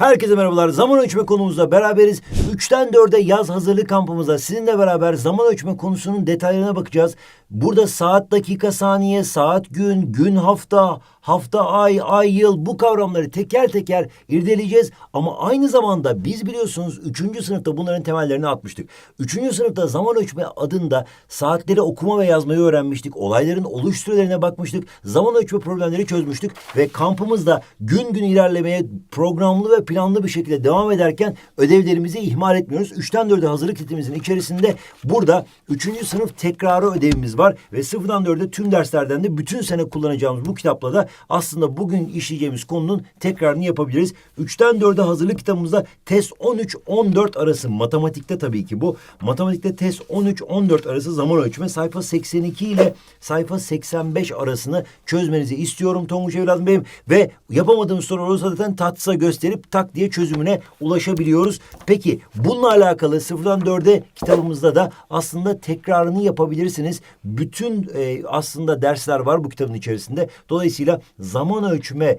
Herkese merhabalar. Zaman ölçme konumuzda beraberiz. 3'ten 4'e yaz hazırlık kampımızda sizinle beraber zaman ölçme konusunun detaylarına bakacağız. Burada saat, dakika, saniye, saat, gün, gün, hafta, hafta, ay, ay, yıl bu kavramları teker teker irdeleyeceğiz. Ama aynı zamanda biz biliyorsunuz 3. sınıfta bunların temellerini atmıştık. 3. sınıfta zaman ölçme adında saatleri okuma ve yazmayı öğrenmiştik. Olayların oluş sürelerine bakmıştık. Zaman ölçme problemleri çözmüştük ve kampımızda gün gün ilerlemeye programlı ve planlı bir şekilde devam ederken ödevlerimizi ihmal etmiyoruz. 3'ten 4'e hazırlık kitimizin içerisinde burada 3. sınıf tekrarı ödevimiz var ve 0'dan 4'e tüm derslerden de bütün sene kullanacağımız bu kitapla da aslında bugün işleyeceğimiz konunun tekrarını yapabiliriz. 3'ten 4'e hazırlık kitabımızda test 13-14 arası matematikte tabii ki bu. Matematikte test 13-14 arası zaman ölçme sayfa 82 ile sayfa 85 arasını çözmenizi istiyorum Tonguç evladım benim. Ve yapamadığınız soru olursa zaten tatsa gösterip tak diye çözümüne ulaşabiliyoruz. Peki bununla alakalı 0'dan 4'e kitabımızda da aslında tekrarını yapabilirsiniz. Bütün e, aslında dersler var bu kitabın içerisinde. Dolayısıyla zaman ölçme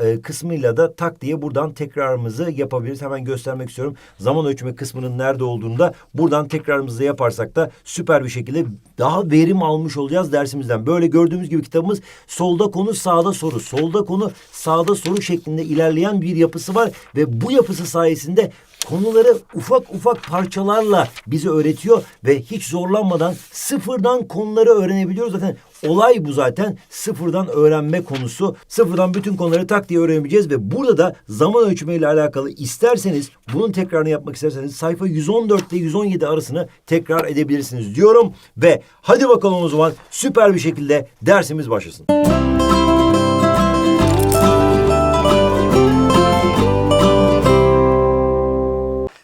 e, kısmıyla da tak diye buradan tekrarımızı yapabiliriz. Hemen göstermek istiyorum. Zaman ölçme kısmının nerede olduğunu da buradan tekrarımızı yaparsak da süper bir şekilde daha verim almış olacağız dersimizden. Böyle gördüğümüz gibi kitabımız solda konu sağda soru. Solda konu sağda soru şeklinde ilerleyen bir yapısı var ve bu yapısı sayesinde konuları ufak ufak parçalarla bize öğretiyor ve hiç zorlanmadan sıfırdan konuları öğrenebiliyoruz. Zaten olay bu zaten sıfırdan öğrenme konusu. Sıfırdan bütün konuları tak diye öğrenebileceğiz ve burada da zaman ölçümü ile alakalı isterseniz bunun tekrarını yapmak isterseniz sayfa 114 ile 117 arasını tekrar edebilirsiniz diyorum ve hadi bakalım o zaman süper bir şekilde dersimiz başlasın.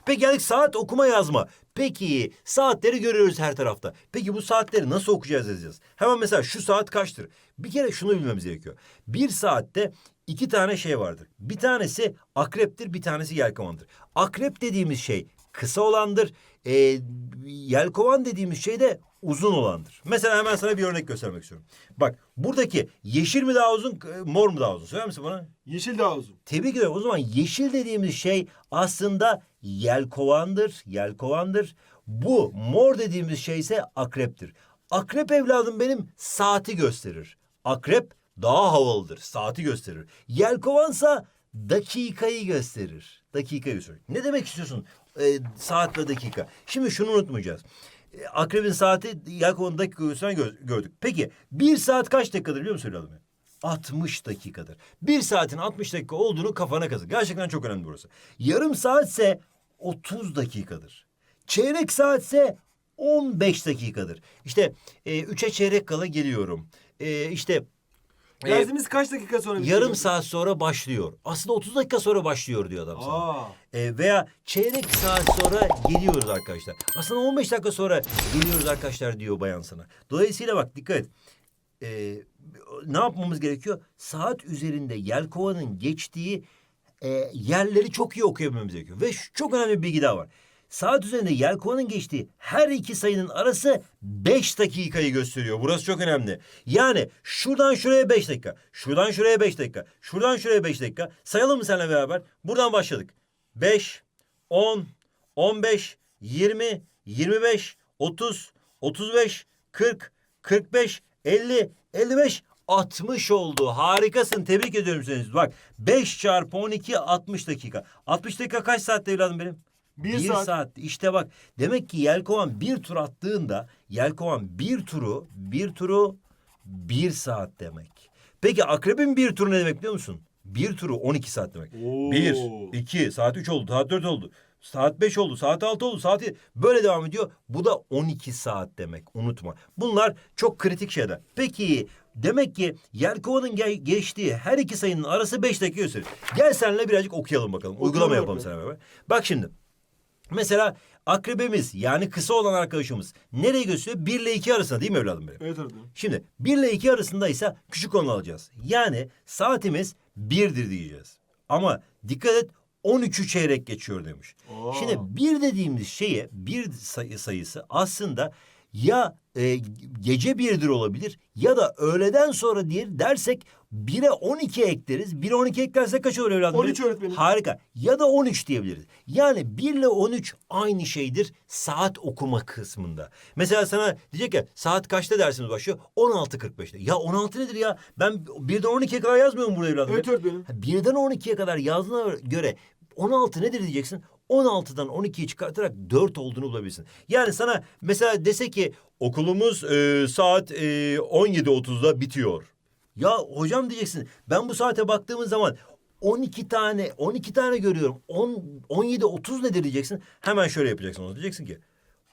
Peki geldik saat okuma yazma. Peki saatleri görüyoruz her tarafta. Peki bu saatleri nasıl okuyacağız yazacağız? Hemen mesela şu saat kaçtır? Bir kere şunu bilmemiz gerekiyor. Bir saatte iki tane şey vardır. Bir tanesi akreptir, bir tanesi yelkovandır. Akrep dediğimiz şey kısa olandır. Ee, yelkovan dediğimiz şey de uzun olandır. Mesela hemen sana bir örnek göstermek istiyorum. Bak buradaki yeşil mi daha uzun, mor mu daha uzun? Söyler misin bana? Yeşil daha uzun. Tebrik ediyorum. O zaman yeşil dediğimiz şey aslında yelkovandır, yelkovandır. Bu mor dediğimiz şey ise akreptir. Akrep evladım benim saati gösterir. Akrep daha havalıdır, saati gösterir. Yelkovansa dakikayı gösterir. Dakikayı gösterir. Ne demek istiyorsun e, saat ve dakika? Şimdi şunu unutmayacağız. E, Akrebin saati yelkovanın dakika gösteren gö- gördük. Peki bir saat kaç dakikadır biliyor musun evladım? 60 dakikadır. Bir saatin 60 dakika olduğunu kafana kazı. Gerçekten çok önemli burası. Yarım saatse 30 dakikadır. Çeyrek saatse 15 dakikadır. İşte e, üçe çeyrek kala geliyorum. E, işte Dersimiz kaç dakika sonra bitiyor? yarım saat sonra başlıyor. Aslında 30 dakika sonra başlıyor diyor adam sana. Aa. E, veya çeyrek saat sonra geliyoruz arkadaşlar. Aslında 15 dakika sonra geliyoruz arkadaşlar diyor bayan sana. Dolayısıyla bak dikkat et. E, ne yapmamız gerekiyor? Saat üzerinde yelkovanın geçtiği e, yerleri çok iyi okuyabilmemiz gerekiyor. Ve şu, çok önemli bir bilgi daha var. Saat üzerinde yelkovanın geçtiği her iki sayının arası 5 dakikayı gösteriyor. Burası çok önemli. Yani şuradan şuraya 5 dakika, şuradan şuraya 5 dakika, şuradan şuraya 5 dakika. Sayalım mı seninle beraber? Buradan başladık. 5, 10, 15, 20, 25, 30, 35, 40, 45, 50, 55, 60 oldu. Harikasın. Tebrik ediyorum seni. Bak 5 çarpı 12 60 dakika. 60 dakika kaç saatte evladım benim? Bir saat. İşte bak demek ki Yelkovan bir tur attığında Yelkovan bir turu bir turu bir saat demek. Peki akrebin bir turu ne demek biliyor musun? Bir turu 12 saat demek. Oo. Bir, iki, saat üç oldu, saat dört oldu. Saat beş oldu, saat altı oldu, saat yedi. Böyle devam ediyor. Bu da 12 saat demek. Unutma. Bunlar çok kritik şeyler. Peki demek ki Yelkova'nın ge- geçtiği her iki sayının arası 5 dakika gösterir. Gel seninle birazcık okuyalım bakalım. Uygulama yapalım seninle beraber. Bak şimdi. Mesela akrebemiz yani kısa olan arkadaşımız nereye gösteriyor? 1 ile 2 arasında değil mi evladım benim? Evet öğretmenim. Şimdi 1 ile 2 arasındaysa küçük olanı alacağız. Yani saatimiz 1'dir diyeceğiz. Ama dikkat et 13'ü çeyrek geçiyor demiş. Oo. Şimdi bir dediğimiz şeye bir sayı sayısı aslında ya e, gece birdir olabilir ya da öğleden sonra diye dersek 1'e 12 ekleriz. 1'e 12 eklersek kaç olur evladım? 13 öğretmenim. Harika. Ya da 13 diyebiliriz. Yani 1 ile 13 aynı şeydir saat okuma kısmında. Mesela sana diyecek ya saat kaçta dersimiz başlıyor? 16.45'te. Ya 16 nedir ya? Ben 1'den 12'ye kadar yazmıyorum burada evladım. Evet öğretmenim. Ha, Birden 12'ye kadar yazdığına göre 16 nedir diyeceksin. 16'dan 12'yi çıkartarak 4 olduğunu bulabilirsin. Yani sana mesela dese ki okulumuz e, saat e, 17.30'da bitiyor. Ya hocam diyeceksin ben bu saate baktığımız zaman 12 tane 12 tane görüyorum. 10 17 30 nedir diyeceksin. Hemen şöyle yapacaksın onu. Diyeceksin ki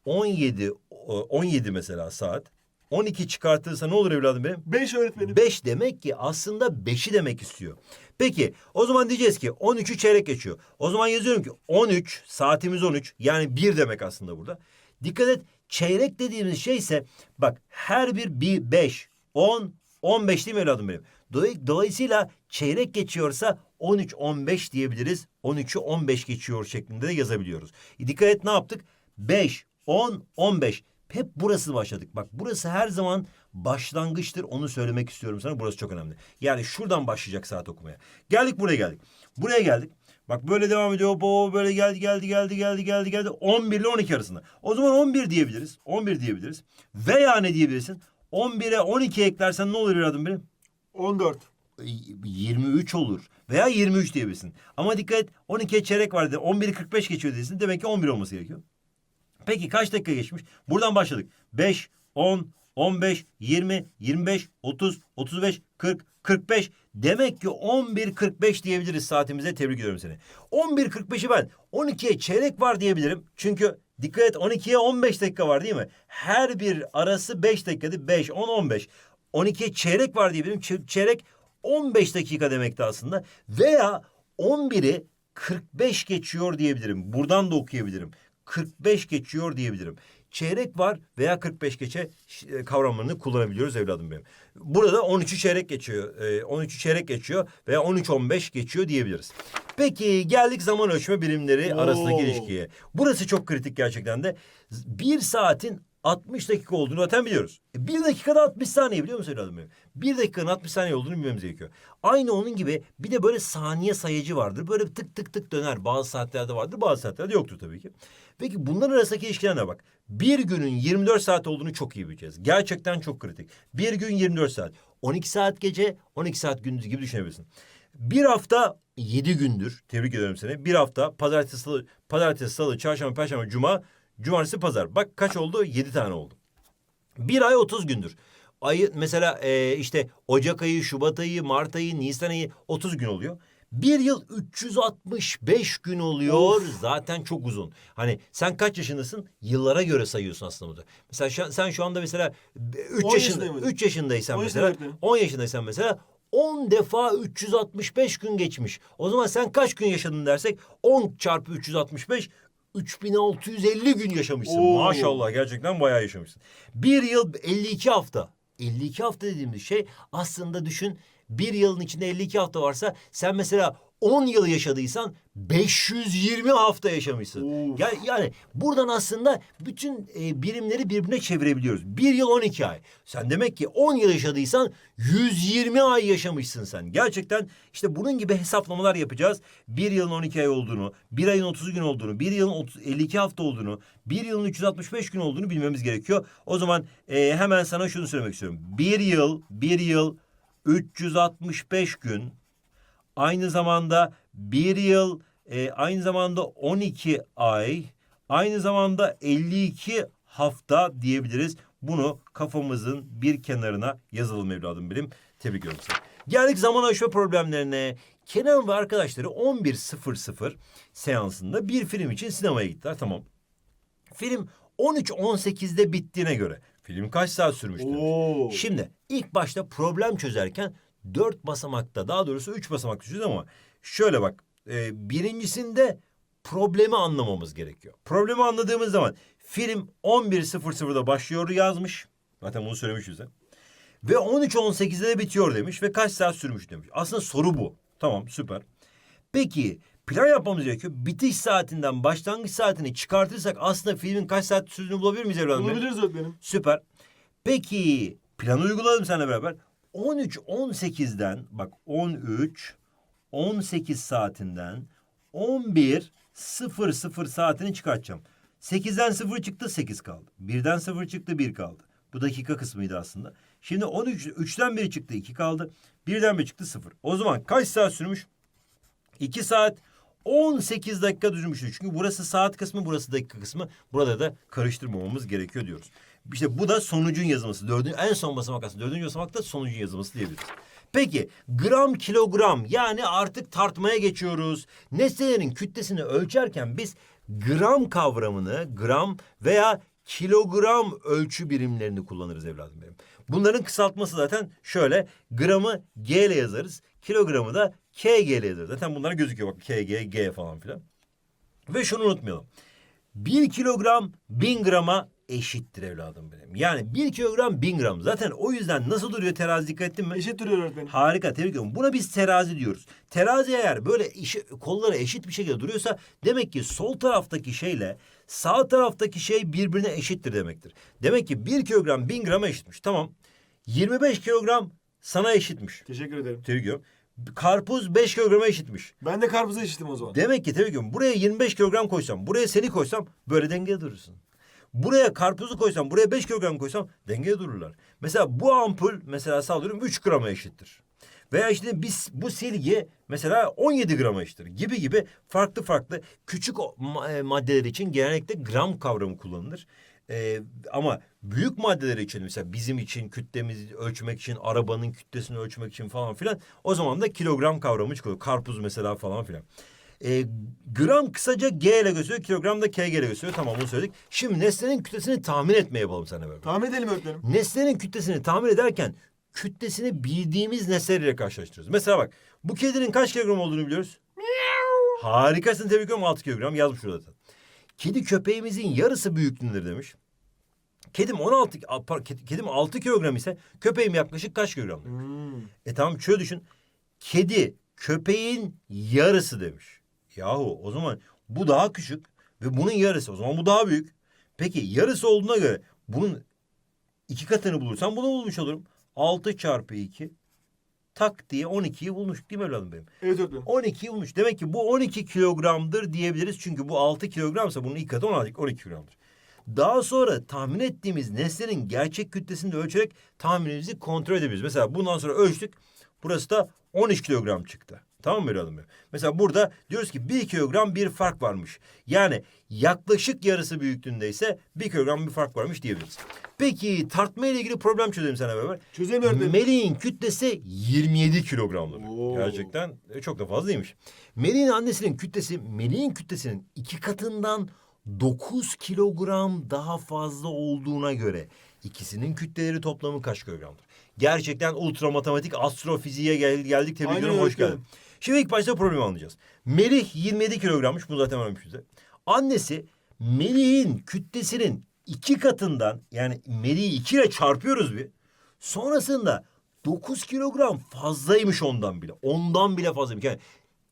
17 o- 17 mesela saat. 12 çıkartırsa ne olur evladım benim? 5 öğretmenim. Beş demek ki aslında beşi demek istiyor. Peki o zaman diyeceğiz ki 13'ü çeyrek geçiyor. O zaman yazıyorum ki 13 saatimiz 13 yani bir demek aslında burada. Dikkat et çeyrek dediğimiz şey ise bak her bir bir beş, on, on beş değil mi evladım benim? Dolay- Dolayısıyla çeyrek geçiyorsa 13, 15 diyebiliriz. 13'ü 15 geçiyor şeklinde de yazabiliyoruz. E, dikkat et ne yaptık? 5, 10, 15. Hep burası başladık. Bak burası her zaman başlangıçtır. Onu söylemek istiyorum sana. Burası çok önemli. Yani şuradan başlayacak saat okumaya. Geldik buraya geldik. Buraya geldik. Bak böyle devam ediyor. Hop, hop, böyle geldi geldi geldi geldi geldi geldi. 11 ile 12 arasında. O zaman 11 diyebiliriz. 11 diyebiliriz. Veya ne diyebilirsin? 11'e 12 eklersen ne olur evladım benim? 14. 23 olur veya 23 diyebilirsin. Ama dikkat et 12'ye çeyrek var dedi. 11'i 45 geçiyor desin. Demek ki 11 olması gerekiyor. Peki kaç dakika geçmiş? Buradan başladık. 5, 10, 15, 20, 25, 30, 35, 40, 45. Demek ki 11.45 diyebiliriz saatimize. Tebrik ediyorum seni. 11.45'i ben 12'ye çeyrek var diyebilirim. Çünkü dikkat et 12'ye 15 dakika var değil mi? Her bir arası 5 dakikadı. 5, 10, 15. 12'ye çeyrek var diyebilirim. Ç- çeyrek 15 dakika demekti aslında. Veya 11'i 45 geçiyor diyebilirim. Buradan da okuyabilirim. 45 geçiyor diyebilirim. Çeyrek var veya 45 geçe e, kavramlarını kullanabiliyoruz evladım benim. Burada da 13'ü çeyrek geçiyor. E, 13'ü çeyrek geçiyor veya 13-15 geçiyor diyebiliriz. Peki geldik zaman ölçme birimleri Oo. arasındaki ilişkiye. Burası çok kritik gerçekten de. Bir saatin 60 dakika olduğunu zaten biliyoruz. E, bir dakikada 60 saniye biliyor musun evladım benim? Bir dakikanın 60 saniye olduğunu bilmemiz gerekiyor. Aynı onun gibi bir de böyle saniye sayacı vardır. Böyle tık tık tık döner. Bazı saatlerde vardır bazı saatlerde yoktur tabii ki. Peki bunların arasındaki ilişkilerine bak. Bir günün 24 saat olduğunu çok iyi bileceğiz. Gerçekten çok kritik. Bir gün 24 saat. 12 saat gece 12 saat gündüz gibi düşünebilirsin. Bir hafta 7 gündür. Tebrik ederim seni. Bir hafta pazartesi, salı, pazartesi, salı, çarşamba, perşembe, cuma, cumartesi, pazar. Bak kaç oldu? 7 tane oldu. Bir ay 30 gündür. Ayı mesela e, işte Ocak ayı, Şubat ayı, Mart ayı, Nisan ayı 30 gün oluyor. Bir yıl 365 gün oluyor. Zaten çok uzun. Hani sen kaç yaşındasın? Yıllara göre sayıyorsun aslında burada. Mesela şu- sen şu anda mesela 3 On yaşında yaşındayım hocam. 3 yaşındaysan 10 mesela yaşındayım. 10 yaşındaysan mesela 10 defa 365 gün geçmiş. O zaman sen kaç gün yaşadın dersek 10 çarpı 365 3650 gün yaşamışsın. Oo. Maşallah gerçekten bayağı yaşamışsın. Bir yıl 52 hafta. 52 hafta dediğimiz şey aslında düşün bir yılın içinde 52 hafta varsa sen mesela 10 yıl yaşadıysan 520 hafta yaşamışsın. Of. Yani, yani buradan aslında bütün e, birimleri birbirine çevirebiliyoruz. Bir yıl 12 ay. Sen demek ki 10 yıl yaşadıysan 120 ay yaşamışsın sen. Gerçekten işte bunun gibi hesaplamalar yapacağız. Bir yılın 12 ay olduğunu, bir ayın 30 gün olduğunu, bir yılın 30, 52 hafta olduğunu, bir yılın 365 gün olduğunu bilmemiz gerekiyor. O zaman e, hemen sana şunu söylemek istiyorum. Bir yıl, bir yıl 365 gün Aynı zamanda bir yıl, e, aynı zamanda 12 ay, aynı zamanda 52 hafta diyebiliriz. Bunu kafamızın bir kenarına yazalım evladım benim. Tebrik ediyorum seni. Geldik zaman aşma problemlerine. Kenan ve arkadaşları 11.00 seansında bir film için sinemaya gittiler. Tamam. Film 13.18'de bittiğine göre. Film kaç saat sürmüştür? Oo. Şimdi ilk başta problem çözerken dört basamakta daha doğrusu üç basamak çözüyoruz ama şöyle bak e, birincisinde problemi anlamamız gerekiyor. Problemi anladığımız zaman film 11.00'da başlıyor yazmış. Zaten bunu söylemiş bize. Ve 13.18'de de bitiyor demiş ve kaç saat sürmüş demiş. Aslında soru bu. Tamam süper. Peki plan yapmamız gerekiyor. Bitiş saatinden başlangıç saatini çıkartırsak aslında filmin kaç saat sürdüğünü bulabilir miyiz evladım? Bulabiliriz öğretmenim. Süper. Peki planı uygulayalım seninle beraber. 13 18'den bak 13 18 saatinden 11 00 saatini çıkartacağım. 8'den 0 çıktı 8 kaldı. 1'den 0 çıktı 1 kaldı. Bu dakika kısmıydı aslında. Şimdi 13 3'ten 1 çıktı 2 kaldı. 1'den 1 çıktı 0. O zaman kaç saat sürmüş? 2 saat 18 dakika sürmüştür. Çünkü burası saat kısmı, burası dakika kısmı. Burada da karıştırmamamız gerekiyor diyoruz. İşte bu da sonucun yazılması. Dördüncü, en son basamak aslında. Dördüncü basamak da sonucun yazılması diyebiliriz. Peki gram kilogram yani artık tartmaya geçiyoruz. Nesnelerin kütlesini ölçerken biz gram kavramını gram veya kilogram ölçü birimlerini kullanırız evladım benim. Bunların kısaltması zaten şöyle gramı G ile yazarız. Kilogramı da KG ile yazarız. Zaten bunlar gözüküyor bak KG, G falan filan. Ve şunu unutmayalım. Bir kilogram bin grama eşittir evladım benim. Yani bir kilogram bin gram. Zaten o yüzden nasıl duruyor terazi dikkat ettin mi? Eşit duruyor öğretmenim. Harika tebrik ediyorum. Buna biz terazi diyoruz. Terazi eğer böyle işi, kolları eşit bir şekilde duruyorsa demek ki sol taraftaki şeyle sağ taraftaki şey birbirine eşittir demektir. Demek ki bir kilogram bin grama eşitmiş. Tamam. 25 kilogram sana eşitmiş. Teşekkür ederim. Tebrik ediyorum. Karpuz 5 kilograma eşitmiş. Ben de karpuza eşitim o zaman. Demek ki tebrik ediyorum. Buraya 25 kilogram koysam, buraya seni koysam böyle dengede durursun. Buraya karpuzu koysam, buraya 5 kilogram koysam dengede dururlar. Mesela bu ampul mesela sallıyorum 3 grama eşittir. Veya işte biz bu silgi mesela 17 grama eşittir gibi gibi farklı farklı küçük e, maddeler için genellikle gram kavramı kullanılır. Ee, ama büyük maddeler için mesela bizim için kütlemizi ölçmek için arabanın kütlesini ölçmek için falan filan o zaman da kilogram kavramı çıkıyor. Karpuz mesela falan filan. Ee, gram kısaca G ile gösteriyor, kilogram da KG ile gösteriyor. Tamam bunu söyledik. Şimdi nesnenin kütlesini tahmin etmeye yapalım sana böyle. Tahmin edelim öğretmenim. Nesnenin kütlesini tahmin ederken kütlesini bildiğimiz nesnelerle karşılaştırıyoruz. Mesela bak bu kedinin kaç kilogram olduğunu biliyoruz. Harikasın tebrik ediyorum 6 kilogram yazmış şurada. da. Kedi köpeğimizin yarısı büyüklüğündedir demiş. Kedim 16 a, par- ked- kedim 6 kilogram ise köpeğim yaklaşık kaç kilogramdır? Hmm. E tamam şöyle düşün. Kedi köpeğin yarısı demiş. Yahu o zaman bu daha küçük ve bunun yarısı. O zaman bu daha büyük. Peki yarısı olduğuna göre bunun iki katını bulursam bunu bulmuş olurum. 6 çarpı 2 tak diye 12'yi bulmuş değil mi evladım benim? Evet öğretmenim. 12'yi bulmuş. Demek ki bu 12 kilogramdır diyebiliriz. Çünkü bu 6 kilogramsa bunun ilk katı 12, 12 kilogramdır. Daha sonra tahmin ettiğimiz nesnenin gerçek kütlesini de ölçerek tahminimizi kontrol edebiliriz. Mesela bundan sonra ölçtük. Burası da 13 kilogram çıktı. Tamam mı benim? Mesela burada diyoruz ki 1 kilogram bir fark varmış. Yani yaklaşık yarısı büyüklüğündeyse 1 kilogram bir fark varmış diyebiliriz. Peki tartma ile ilgili problem çözelim sana beraber. Öğretmenim. Melih'in kütlesi 27 kilogramdır. Oo. Gerçekten e, çok da fazlaymış. Melih'in annesinin kütlesi Melih'in kütlesinin iki katından 9 kilogram daha fazla olduğuna göre ikisinin kütleleri toplamı kaç kilogramdır? Gerçekten ultra matematik astrofiziğe gel- geldik. Tebrik Aynen ediyorum. Hoş öğretmenim. geldin. Şimdi ilk başta problemi anlayacağız. Melih 27 kilogrammış. Bunu zaten öğrenmiş bize. Annesi Melih'in kütlesinin iki katından yani Melih'i iki ile çarpıyoruz bir. Sonrasında 9 kilogram fazlaymış ondan bile. Ondan bile fazlaymış. Yani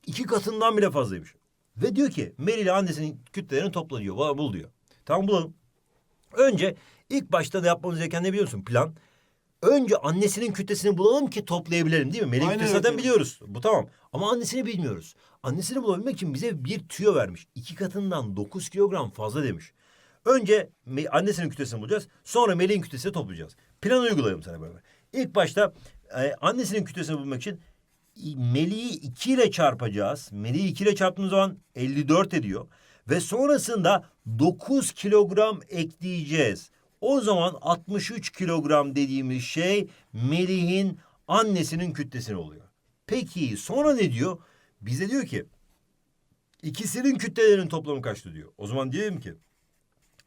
iki katından bile fazlaymış. Ve diyor ki Melih ile annesinin kütlelerini topla diyor. Bul diyor. Tamam bulalım. Önce ilk başta da yapmamız gereken ne biliyor musun? Plan. Önce annesinin kütlesini bulalım ki toplayabilelim değil mi? Melih Aynen kütlesi zaten öyle. biliyoruz. Bu tamam. Ama annesini bilmiyoruz. Annesini bulabilmek için bize bir tüyo vermiş. İki katından 9 kilogram fazla demiş. Önce annesinin kütlesini bulacağız. Sonra Melih'in kütlesini toplayacağız. Planı uygulayalım sana beraber. İlk başta e, annesinin kütlesini bulmak için i- Melih'i 2 ile çarpacağız. Melih'i 2 ile çarptığımız zaman 54 ediyor. Ve sonrasında 9 kilogram ekleyeceğiz. O zaman 63 kilogram dediğimiz şey Melih'in annesinin kütlesini oluyor. Peki sonra ne diyor? Bize diyor ki ikisinin kütlelerinin toplamı kaçtı diyor. O zaman diyelim ki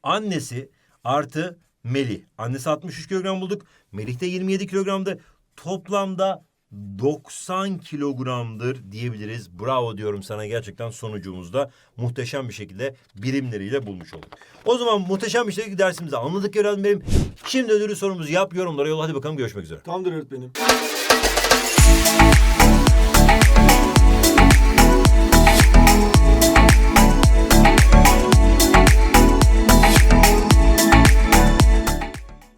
annesi artı Melih. Annesi 63 kilogram bulduk. Melih de 27 kilogramdı. Toplamda 90 kilogramdır diyebiliriz. Bravo diyorum sana gerçekten sonucumuzda muhteşem bir şekilde birimleriyle bulmuş olduk. O zaman muhteşem bir şekilde dersimizi anladık evladım benim. Şimdi ödülü sorumuzu yap yorumlara yolla hadi bakalım görüşmek üzere. Tamamdır öğretmenim.